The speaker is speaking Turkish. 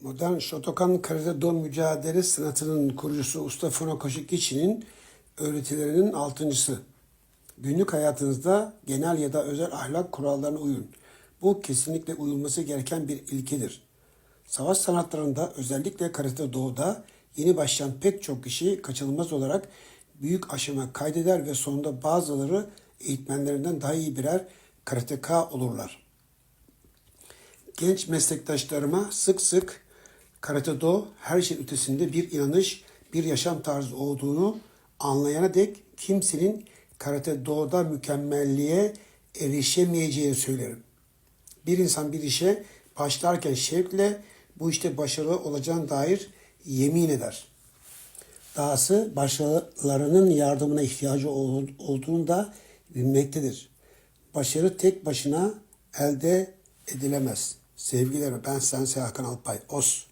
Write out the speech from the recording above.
Modern Shotokan Karate Do mücadele sanatının kurucusu Usta Funakoshi öğretilerinin altıncısı. Günlük hayatınızda genel ya da özel ahlak kurallarına uyun. Bu kesinlikle uyulması gereken bir ilkedir. Savaş sanatlarında özellikle karate doğuda yeni başlayan pek çok kişi kaçınılmaz olarak büyük aşama kaydeder ve sonunda bazıları eğitmenlerinden daha iyi birer karateka olurlar. Genç meslektaşlarıma sık sık Karate Do her şey ötesinde bir inanış, bir yaşam tarzı olduğunu anlayana dek kimsenin Karate Do'da mükemmelliğe erişemeyeceğini söylerim. Bir insan bir işe başlarken şevkle bu işte başarılı olacağına dair yemin eder. Dahası başkalarının yardımına ihtiyacı ol- olduğunu da bilmektedir. Başarı tek başına elde edilemez. Sevgilerim ben Sensei Hakan Alpay. Os.